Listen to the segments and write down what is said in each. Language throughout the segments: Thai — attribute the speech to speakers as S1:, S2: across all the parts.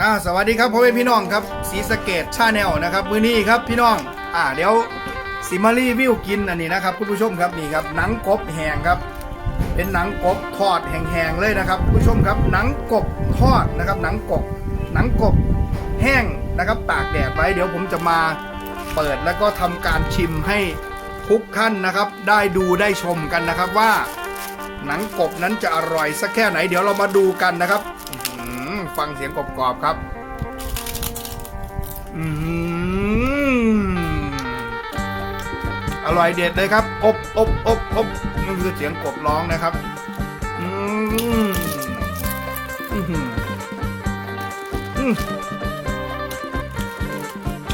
S1: อ่าสวัสดีครับพ่อแม่พี่น้องครับสีสเกตชาแนลนะครับมื้อนี้ครับพี่น้องอ่าเดี๋ยวสิมารีวิวกินอันนี้นะครับคุณผู้ชมครับนี่ครับหนังกบแห้งครับ เป็นหนังกบทอดแห้งๆเลยนะครับคุณผู้ชมครับหนังกบทอดนะครับหนังกบหนังกบแห้งนะครับตากแดดไว้เดี๋ยวผมจะมาเปิดแล้วก็ทำการชิมให้ทุกท่านนะครับ ได้ดูได้ชมกันนะครับว่า หนังกบนั้นจะอร่อยสักแค่ไหน เดี๋ยวเรามาดูกันนะครับ ฟังเสียงกรอบๆครับ อืมอร่อยเด็ดเลยครับ อบอบอบอบนั่นคือเสียงกบร้องนะครับ อืม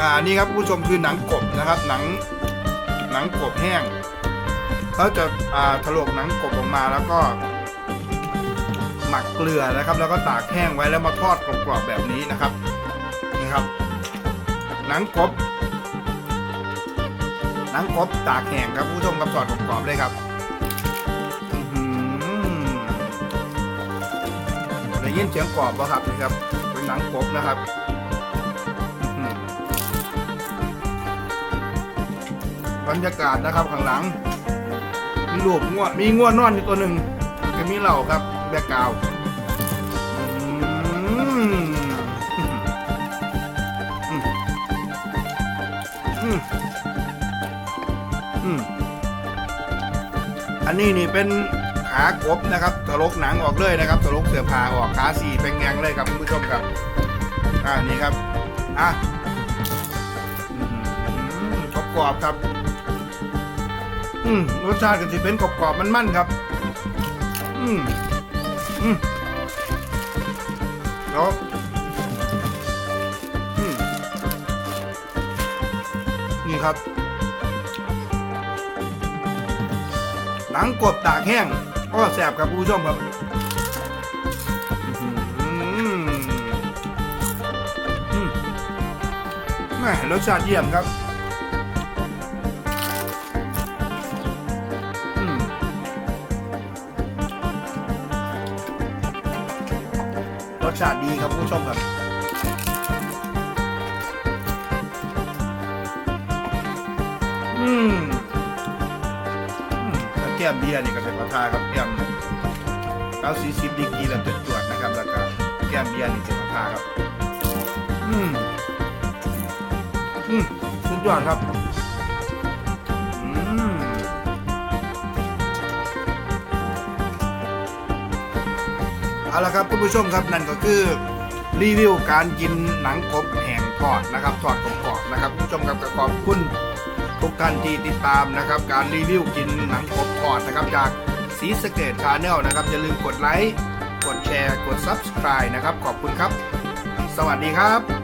S1: อ่า นี่ครับผู้ชมคือหนังกบนะครับ หนัง หนังกบแห้งเขาจะอ่าถลกหนังกบออกมาแล้วก็ หมักเกลือนะครับ แล้วก็ตากแห้งไว้แล้วมาทอดกรอบๆแบบนี้นะครับนี่ครับ หนังกบ หนังกบตากแห้งครับผู้ชมกับทอดกรอบๆเลยครับอื้อหือได้ยินเสียงกรอบป่ะครับนี่ครับเป็นหนังกบนะครับบรรยากาศนะครับข้างหลังมีลูกง่วมีง่วนอนอยู่ตัวหนึ่งก็มีเหล่าครับ แบกกราวอันนี้นี่เป็นขากบนะครับตลกหนังออกเลยนะครับตลกเสือผ้าออกขาสี่เป็นแงงเลยครับคุณผู้ชมครับ อ่านี่ครับ อะอืมกรอบครับ อืมรสชาติก็จะเป็นกรอบๆมันๆครับ อืม อืมแล้วอืมนี่ครับ หนังกบตากแห้งก็แสบครับผู้ชมครับแม่รสชาติเยี่ยมครับ ชาติดีครับคุณผู้ชมครับอืมแล้วแก้มเบียร์นี่ก็เป็นราคาครับแก้มเก้าสี่สิบดีกรีแล้วจดจวดๆนะครับ แล้วก็แก้มเบียร์นี่เป็นราคาครับ อืมอืมสุดยอดครับ เอาละครับคุณผู้ชมครับนั่นก็คือรีวิวการกินหนังกบแห่งทอดนะครับทอดกรอบๆนะครับคุณผู้ชมครับขอบคุณทุกท่านที่ติดตามนะครับ การรีวิวกินหนังกบทอดนะครับจากสีสเกตชาแนลนะครับอย่าลืมกดไลค์กดแชร์กด Subscribe นะครับ ขอบคุณครับ สวัสดีครับ